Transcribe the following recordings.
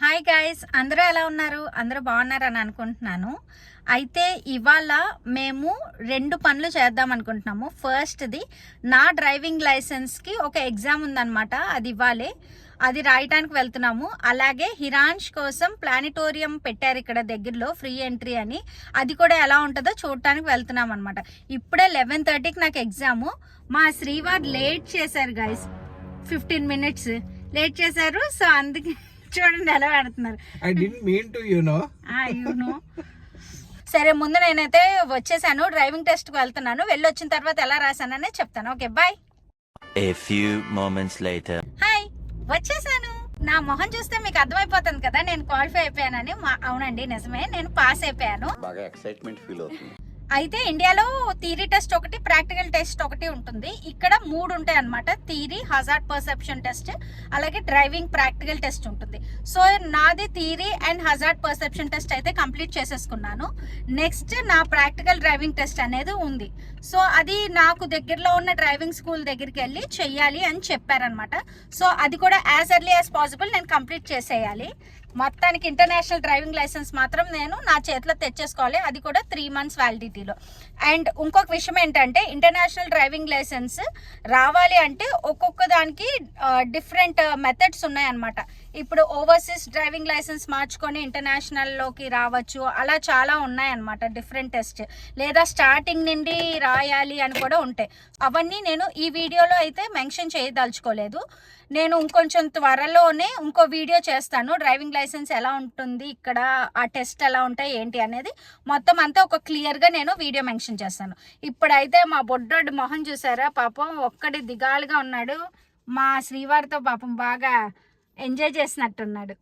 Hi guys అందరూ ఎలా ఉన్నారు? అందరూ బాగున్నారని అనుకుంటున్నాను. అయితే ఇవాళ మేము రెండు పనులు చేద్దాం అనుకుంటున్నాము. ఫస్ట్ది నా డ్రైవింగ్ లైసెన్స్కి ఒక ఎగ్జామ్ ఉందన్నమాట. అది ఇవ్వాలి. అది రాయటానికి వెళ్తున్నాము. అలాగే హిరాన్ష్ కోసం ప్లానిటోరియం పెట్టారు ఇక్కడ దగ్గరలో ఫ్రీ ఎంట్రీ అని. అది కూడా ఎలా ఉంటుందో చూడటానికి వెళ్తున్నాం అనమాట ఇప్పుడే లెవెన్ థర్టీకి నాకు ఎగ్జాము. మా శ్రీవార్ లేట్ చేశారు గైస్. Fifteen minutes. లేట్ చేశారు సో అందుకే చూడండి ఎలా పెడుతున్నారు. I didn't mean to, you know. అయ్యూను సరే ముందు నేనైతే వచ్చేసాను డ్రైవింగ్ టెస్ట్కి వెళ్తున్నాను. వెళ్ళి వచ్చిన తర్వాత ఎలా రాశాననే చెప్తాను. Okay bye A few moments later. Hi వచ్చేసాను. నా మొహం చూస్తే మీకు అర్థమైపోతుంది కదా నేను క్వాలిఫై అయిపోయానని. మా- అవునండి నిజమే నేను పాస్ అయిపోయాను. బాగా ఎక్సైట్మెంట్ ఫీల్ అవుతుంది. అయితే ఇండియాలో థీరీ టెస్ట్ ఒకటి ప్రాక్టికల్ టెస్ట్ ఒకటి ఉంటుంది. ఇక్కడ మూడు ఉంటాయి అనమాట థీరీ హజార్డ్ పర్సెప్షన్ టెస్ట్ అలాగే డ్రైవింగ్ ప్రాక్టికల్ టెస్ట్ ఉంటుంది. సో నాది theory and hazard perception test అయితే కంప్లీట్ చేసేసుకున్నాను. నెక్స్ట్ నా ప్రాక్టికల్ డ్రైవింగ్ టెస్ట్ అనేది ఉంది. సో అది నాకు దగ్గరలో ఉన్న డ్రైవింగ్ స్కూల్ దగ్గరికి వెళ్ళి చెయ్యాలి అని చెప్పారనమాట సో అది కూడా యాజ్ ఎర్లీ యాజ్ పాసిబుల్ నేను కంప్లీట్ చేసేయాలి. మొత్తానికి ఇంటర్నేషనల్ డ్రైవింగ్ లైసెన్స్ మాత్రం నేను నా చేతిలో తెచ్చేసుకోవాలి. అది కూడా త్రీ మంత్స్ వ్యాలిడిటీలో అండ్ ఇంకొక విషయం ఏంటంటే ఇంటర్నేషనల్ డ్రైవింగ్ లైసెన్స్ రావాలి అంటే ఒక్కొక్క దానికి డిఫరెంట్ మెథడ్స్ ఉన్నాయన్నమాట. ఇప్పుడు ఓవర్సీస్ డ్రైవింగ్ లైసెన్స్ మార్చుకొని ఇంటర్నేషనల్లోకి రావచ్చు. అలా చాలా ఉన్నాయన్నమాట డిఫరెంట్ టెస్ట్ లేదా స్టార్టింగ్ నుండి రాయాలి అని కూడా ఉంటాయి. అవన్నీ నేను ఈ వీడియోలో అయితే మెన్షన్ చేయదలుచుకోలేదు. నేను ఇంకొంచెం త్వరలోనే ఇంకో వీడియో చేస్తాను. డ్రైవింగ్ లైసెన్స్ ఎలా ఉంటుంది ఇక్కడ ఆ టెస్ట్ ఎలా ఉంటాయి ఏంటి అనేది మొత్తం అంతా ఒక క్లియర్గా నేను వీడియో మెన్షన్ చేస్తాను. ఇప్పుడైతే మా బొడ్డోడు మొహం చూసారా? పాపం ఒక్కడి దిగాలుగా ఉన్నాడు. మా శ్రీవారితో పాపం బాగా ఎంజాయ్ చేసినట్టున్నాడు.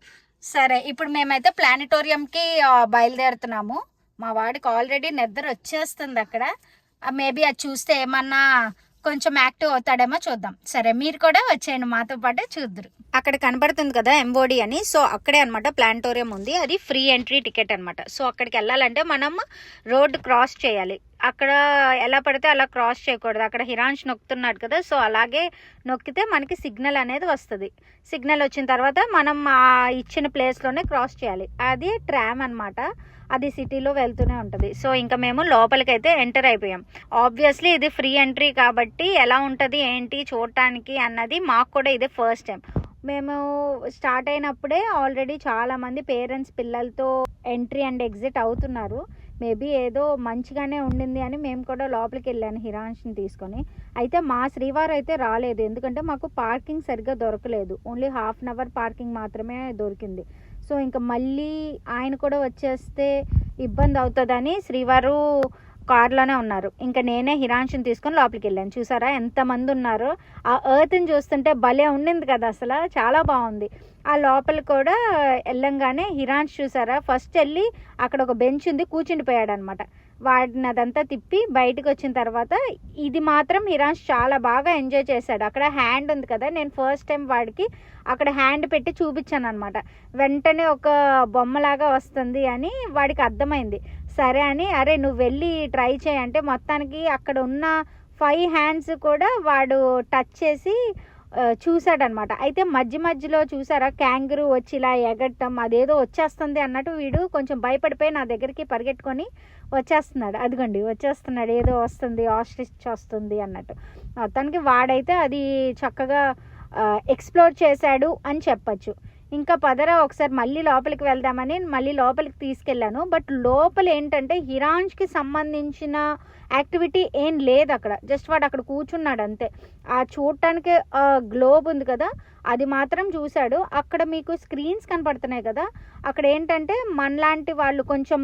సరే ఇప్పుడు మేమైతే ప్లానిటోరియంకి బయలుదేరుతున్నాము. మా వాడికి ఆల్రెడీ నిద్ర వచ్చేస్తుంది అక్కడ. మేబీ అది చూస్తే ఏమన్నా కొంచెం యాక్టివ్ అవుతాడేమో చూద్దాం. సరే మీరు కూడా వచ్చేయండి మాతో పాటు చూద్దరు. అక్కడ కనబడుతుంది కదా ఎంబోడీ అని. సో అక్కడే అనమాట ప్లానిటోరియం ఉంది. అది ఫ్రీ ఎంట్రీ టికెట్ అనమాట సో అక్కడికి వెళ్ళాలంటే మనం రోడ్ క్రాస్ చేయాలి. అక్కడ ఎలా పడితే అలా క్రాస్ చేయకూడదు. అక్కడ హిరాన్ష్ నొక్కుతున్నాడు కదా సో అలాగే నొక్కితే మనకి సిగ్నల్ అనేది వస్తుంది. సిగ్నల్ వచ్చిన తర్వాత మనం ఆ ఇచ్చిన ప్లేస్లోనే క్రాస్ చేయాలి. అది ట్రామ్ అనమాట అది సిటీలో వెళ్తూనే ఉంటుంది. సో ఇంకా మేము లోపలికైతే ఎంటర్ అయిపోయాం. ఆబ్వియస్లీ ఇది ఫ్రీ ఎంట్రీ కాబట్టి ఎలా ఉంటుంది ఏంటి చూడటానికి అన్నది మాకు కూడా ఇది ఫస్ట్ టైం. మేము స్టార్ట్ అయినప్పుడే ఆల్రెడీ చాలామంది పేరెంట్స్ పిల్లలతో ఎంట్రీ అండ్ ఎగ్జిట్ అవుతున్నారు. మేబీ ఏదో మంచిగానే ఉండింది అని మేము కూడా లోపలికి వెళ్ళాను హిరాన్ష్ని తీసుకొని. అయితే మా శ్రీవారు అయితే రాలేదు. ఎందుకంటే మాకు పార్కింగ్ సరిగ్గా దొరకలేదు. Only half an hour parking మాత్రమే దొరికింది. సో ఇంకా మళ్ళీ ఆయన కూడా వచ్చేస్తే ఇబ్బంది అవుతుందని శ్రీవారు కార్లోనే ఉన్నారు. ఇంకా నేనే హిరాన్షిని తీసుకొని లోపలికి వెళ్ళాను. చూసారా ఎంతమంది ఉన్నారు. ఆ ఎర్త్ని చూస్తుంటే భలే ఉండింది కదా అసలు. చాలా బాగుంది. ఆ లోపల కూడా వెళ్ళంగానే హిరాన్ష్ చూసారా? ఫస్ట్ వెళ్ళి అక్కడ ఒక బెంచ్ ఉంది కూర్చుండిపోయాడు అనమాట వాడినదంతా తిప్పి బయటకు వచ్చిన తర్వాత ఇది మాత్రం హిరాన్ష్ చాలా బాగా ఎంజాయ్ చేశాడు. అక్కడ హ్యాండ్ ఉంది కదా నేను ఫస్ట్ టైం వాడికి అక్కడ హ్యాండ్ పెట్టి చూపించాను అనమాట వెంటనే ఒక బొమ్మలాగా వస్తుంది అని వాడికి అర్థమైంది. సరే అని అరే నువ్వు వెళ్ళి ట్రై చేయంటే మొత్తానికి అక్కడ ఉన్న ఫైవ్ హ్యాండ్స్ కూడా వాడు టచ్ చేసి చూసాడనమాట అయితే మధ్య మధ్యలో చూసారా క్యాంగరూ వచ్చి ఇలా ఎగట్టం అదేదో వచ్చేస్తుంది అన్నట్టు వీడు కొంచెం భయపడిపోయి నా దగ్గరికి పరిగెట్టుకొని వచ్చేస్తున్నాడు. అదిగోండి వచ్చేస్తున్నాడు. ఏదో వస్తుంది ఆస్ట్రిచ్ వస్తుంది అన్నట్టు. మొత్తానికి వాడైతే అది చక్కగా ఎక్స్ప్లోర్ చేశాడు అని చెప్పచ్చు. ఇంకా పదరా ఒకసారి మళ్ళీ లోపలికి వెళ్దామని మళ్ళీ లోపలికి తీసుకెళ్ళాను. బట్ లోపల ఏంటంటే హిరాన్ష్కి సంబంధించిన యాక్టివిటీ ఏం లేదు అక్కడ. జస్ట్ వాడు అక్కడ కూర్చున్నాడు అంతే. ఆ చూడటానికి గ్లోబ్ ఉంది కదా అది మాత్రం చూశాడు. అక్కడ మీకు స్క్రీన్స్ కనపడుతున్నాయి కదా అక్కడ ఏంటంటే మనలాంటి వాళ్ళు కొంచెం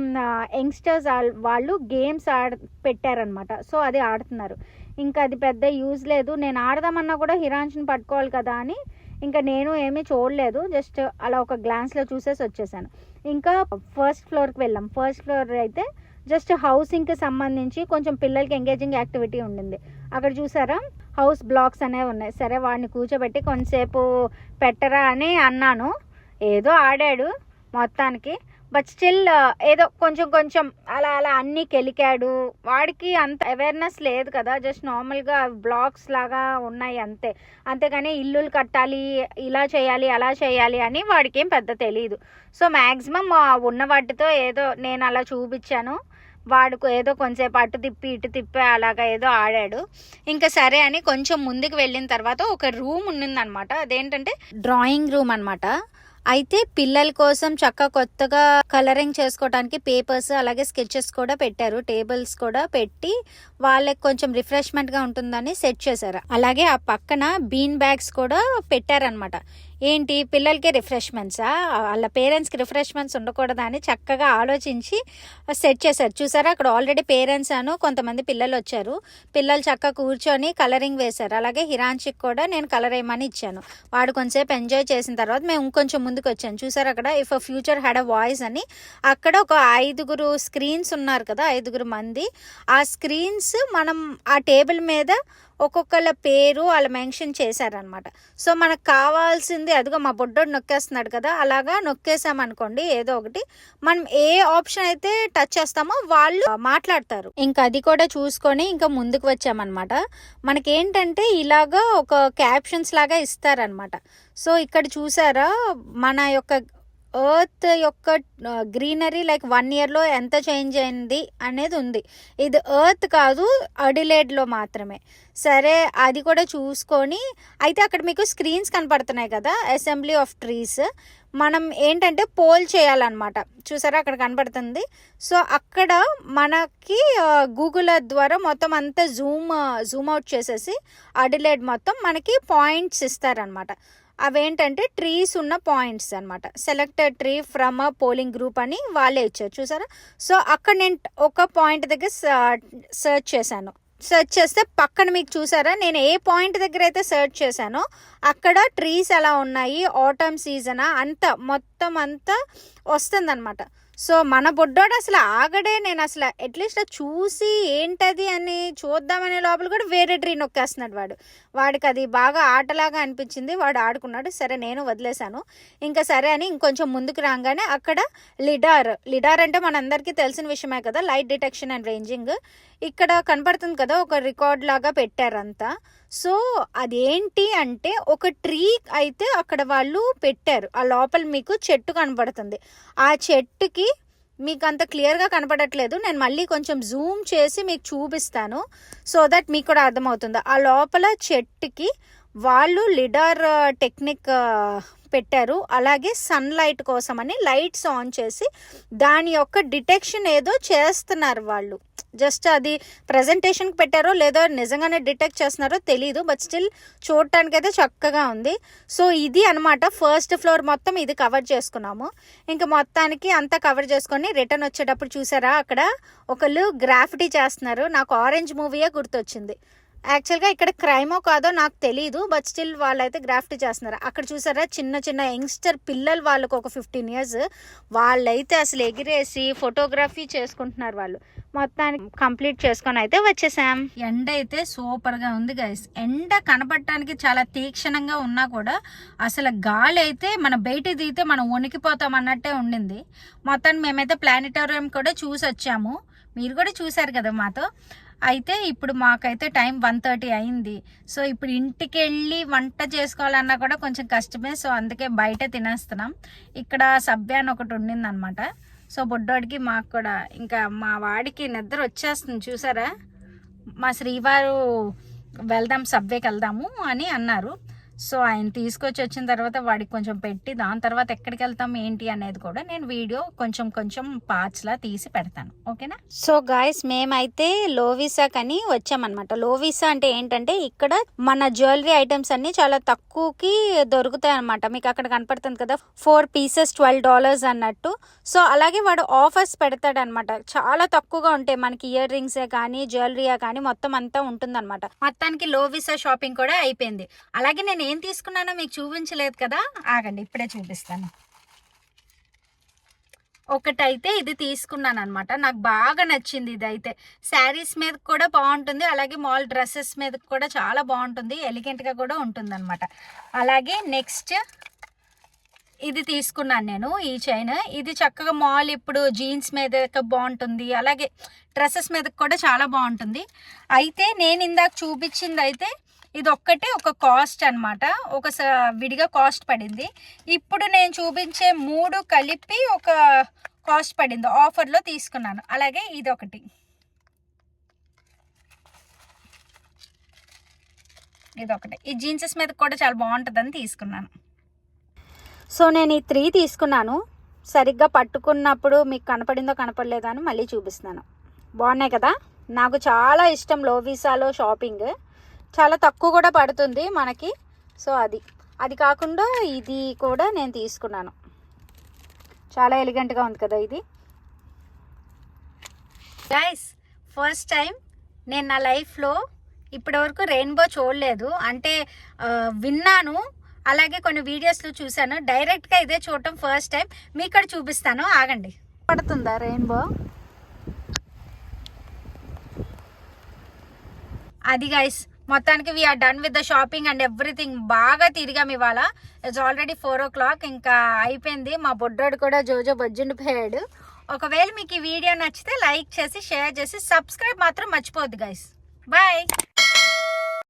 యంగ్స్టర్స్ వాళ్ళు గేమ్స్ ఆడ పెట్టారనమాట సో అది ఆడుతున్నారు. ఇంకా అది పెద్ద యూజ్ లేదు. నేను ఆడదామన్నా కూడా హిరాన్ష్ని పట్టుకోవాలి కదా అని ఇంకా నేను ఏమీ చూడలేదు జస్ట్ అలా ఒక గ్లాన్స్లో చూసేసి వచ్చేసాను. ఇంకా ఫస్ట్ ఫ్లోర్కి వెళ్ళాం. ఫస్ట్ ఫ్లోర్ అయితే జస్ట్ హౌసింగ్కి సంబంధించి కొంచెం పిల్లలకి ఎంగేజింగ్ యాక్టివిటీ ఉండింది. అక్కడ చూసారా? హౌస్ బ్లాక్స్ అనేవి ఉన్నాయి. సరే వాడిని కూర్చోబెట్టి కొంతసేపు పెట్టరా అని అన్నాను. ఏదో ఆడాడు మొత్తానికి. బట్ స్టిల్ uh, ఏదో కొంచెం కొంచెం అలా అలా అన్నీ కెలికాడు. వాడికి అంత అవేర్నెస్ లేదు కదా. జస్ట్ నార్మల్గా బ్లాగ్స్ లాగా ఉన్నాయి అంతే. అంతేగాని ఇల్లులు కట్టాలి ఇలా చేయాలి అలా చేయాలి అని వాడికి ఏం పెద్ద తెలియదు సో మ్యాక్సిమం ఉన్న వాటితో ఏదో నేను అలా చూపించాను. వాడుకు ఏదో కొంచెంసేపు అటు తిప్పి ఇటు తిప్పి అలాగా ఏదో ఆడాడు. ఇంకా సరే అని కొంచెం ముందుకు వెళ్ళిన తర్వాత ఒక రూమ్ ఉండిందనమాట అదేంటంటే డ్రాయింగ్ రూమ్ అన్నమాట. అయితే పిల్లల కోసం చక్క కొత్తగా కలరింగ్ చేసుకోవడానికి పేపర్స్ అలాగే స్కెచెస్ కూడా పెట్టారు. టేబుల్స్ కూడా పెట్టి వాళ్ళకి కొంచెం రిఫ్రెష్మెంట్గా ఉంటుందని సెట్ చేశారు. అలాగే ఆ పక్కన బీన్ బ్యాగ్స్ కూడా పెట్టారనమాట ఏంటి పిల్లలకి రిఫ్రెష్మెంట్సా వాళ్ళ పేరెంట్స్కి రిఫ్రెష్మెంట్స్ ఉండకూడదా అని చక్కగా ఆలోచించి సెట్ చేశారు. చూసారా అక్కడ ఆల్రెడీ పేరెంట్స్ అను కొంతమంది పిల్లలు వచ్చారు. పిల్లలు చక్కగా కూర్చొని కలరింగ్ వేశారు. అలాగే హిరాన్షిక్ కూడా నేను కలర్ వేయమని ఇచ్చాను. వాడు కొంచెంసేపు ఎంజాయ్ చేసిన తర్వాత మేము ఇంకొంచెం ముందుకు వచ్చాను చూసారు అక్కడ if a future had a voice అని. అక్కడ ఒక ఐదుగురు స్క్రీన్స్ ఉన్నారు కదా ఐదుగురు మంది. ఆ స్క్రీన్స్ మనం ఆ టేబుల్ మీద ఒక్కొక్కళ్ళ పేరు వాళ్ళు మెన్షన్ చేశారనమాట సో మనకు కావాల్సింది అదిగో మా బొడ్డోడు నొక్కేస్తున్నాడు కదా అలాగా నొక్కేసామనుకోండి ఏదో ఒకటి. మనం ఏ ఆప్షన్ అయితే టచ్ చేస్తామో వాళ్ళు మాట్లాడతారు. ఇంకా అది కూడా చూసుకొని ఇంకా ముందుకు వచ్చామన్నమాట. మనకేంటంటే ఇలాగా ఒక క్యాప్షన్స్ లాగా ఇస్తారనమాట సో ఇక్కడ చూసారా మన యొక్క ఎర్త్ యొక్క గ్రీనరీ లైక్ వన్ ఇయర్లో ఎంత చేంజ్ అయింది అనేది ఉంది. ఇది ఎర్త్ కాదు అడిలేడ్లో మాత్రమే. సరే అది కూడా చూసుకొని అయితే అక్కడ మీకు స్క్రీన్స్ కనపడుతున్నాయి కదా అసెంబ్లీ ఆఫ్ ట్రీస్ మనం ఏంటంటే పోల్ చేయాలన్నమాట. చూసారా అక్కడ కనపడుతుంది. సో అక్కడ మనకి గూగుల్ ద్వారా మొత్తం అంతా జూమ్ జూమ్ అవుట్ చేసేసి అడిలేడ్ మొత్తం మనకి పాయింట్స్ ఇస్తారనమాట అవేంటంటే ట్రీస్ ఉన్న పాయింట్స్ అనమాట selected tree from a polling group అని వాళ్ళే ఇచ్చారు. చూసారా? సో అక్కడ నేను ఒక పాయింట్ దగ్గర సర్చ్ చేశాను. సెర్చ్ చేస్తే పక్కన మీకు చూసారా? నేను ఏ పాయింట్ దగ్గర అయితే సెర్చ్ చేశానో అక్కడ ట్రీస్ ఎలా ఉన్నాయి ఆటమ్ సీజనా అంతా మొత్తం అంతా వస్తుందన్నమాట. సో మన బొడ్డోడు అసలు ఆగడే నేను అసలు అట్లీస్ట్ చూసి ఏంటది అని చూద్దామనే లోపల కూడా వేరే ట్రీ నొక్కేస్తున్నాడు వాడు. వాడికి అది బాగా ఆటలాగా అనిపించింది. వాడు ఆడుకున్నాడు. సరే నేను వదిలేశాను. ఇంకా సరే అని ఇంకొంచెం ముందుకు రాగానే అక్కడ లిడార్. లిడార్ అంటే మనందరికీ తెలిసిన విషయమే కదా లైట్ డిటెక్షన్ అండ్ రేంజింగ్. ఇక్కడ కనపడుతుంది కదా ఒక రికార్డ్ లాగా పెట్టారంతా. సో అదేంటి అంటే ఒక ట్రీ అయితే అక్కడ వాళ్ళు పెట్టారు. ఆ లోపల మీకు చెట్టు కనపడుతుంది. ఆ చెట్టుకి మీకు అంత క్లియర్గా కనపడట్లేదు. నేను మళ్ళీ కొంచెం జూమ్ చేసి మీకు చూపిస్తాను. సో దట్ మీకు కూడా అర్థమవుతుంది. ఆ లోపల చెట్టుకి వాళ్ళు లిడార్ టెక్నిక్ పెట్టారు. అలాగే సన్లైట్ కోసమని లైట్స్ ఆన్ చేసి దాని యొక్క డిటెక్షన్ ఏదో చేస్తున్నారు వాళ్ళు. జస్ట్ అది ప్రజెంటేషన్కి పెట్టారో లేదో నిజంగానే డిటెక్ట్ చేస్తున్నారో తెలియదు బట్ స్టిల్ చూడటానికి అయితే చక్కగా ఉంది. సో ఇది అనమాట ఫస్ట్ ఫ్లోర్ మొత్తం ఇది కవర్ చేసుకున్నాము. ఇంకా మొత్తానికి అంతా కవర్ చేసుకొని రిటర్న్ వచ్చేటప్పుడు చూసారా? అక్కడ ఒకళ్ళు గ్రాఫిటీ చేస్తున్నారు. నాకు ఆరెంజ్ మూవీయే గుర్తొచ్చింది. యాక్చువల్గా ఇక్కడ క్రైమో కాదో నాకు తెలియదు బట్ స్టిల్ వాళ్ళైతే గ్రాఫ్ట్ చేస్తున్నారు. అక్కడ చూసారా చిన్న చిన్న యంగ్స్టర్ పిల్లలు వాళ్ళకు ఒక ఫిఫ్టీన్ ఇయర్స్ వాళ్ళైతే అసలు ఎగిరేసి ఫోటోగ్రఫీ చేసుకుంటున్నారు వాళ్ళు. మొత్తానికి కంప్లీట్ చేసుకొని అయితే వచ్చేసాం. ఎండ అయితే సూపర్గా ఉంది గైస్ ఎండ కనపడటానికి చాలా తీక్షణంగా ఉన్నా కూడా అసలు గాలి అయితే మన బయట దిగితే మనం వణికిపోతాం అన్నట్టే ఉండింది. మొత్తాన్ని మేమైతే ప్లానిటోరియం కూడా చూసి వచ్చాము మీరు కూడా చూసారు కదా మాతో. అయితే ఇప్పుడు మాకైతే టైం వన్ థర్టీ అయింది. సో ఇప్పుడు ఇంటికి వెళ్ళి వంట చేసుకోవాలన్నా కూడా కొంచెం కష్టమే. సో అందుకే బయట తినేస్తున్నాం. ఇక్కడ సభ్య అని ఒకటి ఉండిందనమాట సో బొడ్డోడికి మాకు కూడా ఇంకా మా వాడికి నిద్ర వచ్చేస్తుంది. చూసారా? మా శ్రీవారు వెళ్దాం సబ్వేకి వెళ్దాము అని అన్నారు. సో ఆయన తీసుకొచ్చి వచ్చిన తర్వాత వాడికి కొంచెం పెట్టి దాని తర్వాత ఎక్కడికి వెళ్తాం ఏంటి అనేది కూడా నేను వీడియో కొంచెం కొంచెం పార్ట్స్లా తీసి పెడతాను. ఓకేనా? సో గాయస్ మేమైతే లోవిసా కని వచ్చామన్నమాట. లోవిసా అంటే ఏంటంటే ఇక్కడ మన జ్యువెలరీ ఐటమ్స్ అన్ని చాలా తక్కువకి దొరుకుతాయి అనమాట మీకు అక్కడ కనపడుతుంది కదా ఫోర్ పీసెస్ ట్వెల్వ్ డాలర్స్ అన్నట్టు. సో అలాగే వాడు ఆఫర్స్ పెడతాడు అనమాట చాలా తక్కువగా ఉంటాయి. మనకి ఇయర్ రింగ్సే కానీ జ్యువెలరీయే కానీ మొత్తం అంతా ఉంటుందన్నమాట. మొత్తానికి లోవిసా షాపింగ్ కూడా అయిపోయింది. అలాగే నేను ఏం తీసుకున్నానో మీకు చూపించలేదు కదా? ఆగండి ఇప్పుడే చూపిస్తాను. ఒకటైతే ఇది తీసుకున్నాను అనమాట నాకు బాగా నచ్చింది ఇది అయితే శారీస్ మీద కూడా బాగుంటుంది. అలాగే మాల్ డ్రెస్సెస్ మీద కూడా చాలా బాగుంటుంది. ఎలిగెంట్గా కూడా ఉంటుంది అనమాట అలాగే నెక్స్ట్ ఇది తీసుకున్నాను నేను ఈ చైన్. ఇది చక్కగా మాల్ ఇప్పుడు జీన్స్ మీద బాగుంటుంది. అలాగే డ్రెస్సెస్ మీద కూడా చాలా బాగుంటుంది. అయితే నేను ఇందాక చూపించింది అయితే ఇది ఒక్కటే ఒక కాస్ట్ అన్నమాట. ఒక స- విడిగా కాస్ట్ పడింది. ఇప్పుడు నేను చూపించే మూడు కలిపి ఒక కాస్ట్ పడింది. ఆఫర్లో తీసుకున్నాను. అలాగే ఇది ఒకటి ఇది ఒకటి ఈ జీన్సెస్ మీద కూడా చాలా బాగుంటుందని తీసుకున్నాను. సో నేను ఈ త్రీ తీసుకున్నాను. సరిగ్గా పట్టుకున్నప్పుడు మీకు కనపడిందో కనపడలేదో అని మళ్ళీ చూపిస్తున్నాను. బాగున్నాయి కదా? నాకు చాలా ఇష్టం లోవీసాలో షాపింగ్. చాలా తక్కువ కూడా పడుతుంది మనకి. సో అది. అది కాకుండా ఇది కూడా నేను తీసుకున్నాను. చాలా ఎలిగెంట్గా ఉంది కదా ఇది. గైస్ ఫస్ట్ టైం నేను నా లైఫ్లో ఇప్పటివరకు రెయిన్బో చూడలేదు. అంటే విన్నాను. అలాగే కొన్ని వీడియోస్లో చూశాను. డైరెక్ట్గా ఇదే చూడటం ఫస్ట్ టైం మీ ఇక్కడ చూపిస్తాను. ఆగండి. పడుతుందా రెయిన్బో? అది గైస్ మొత్తానికి we're done with the shopping and everything బాగా తిరిగాం ఇవాళ. It's already four o'clock ఇంకా అయిపోయింది. మా బొడ్డోడు కూడా జోజో బజ్జుండిపోయాడు ఒకవేళ మీకు ఈ వీడియో నచ్చితే లైక్ చేసి షేర్ చేసి సబ్స్క్రైబ్ మాత్రం మర్చిపోద్దు గైస్ బాయ్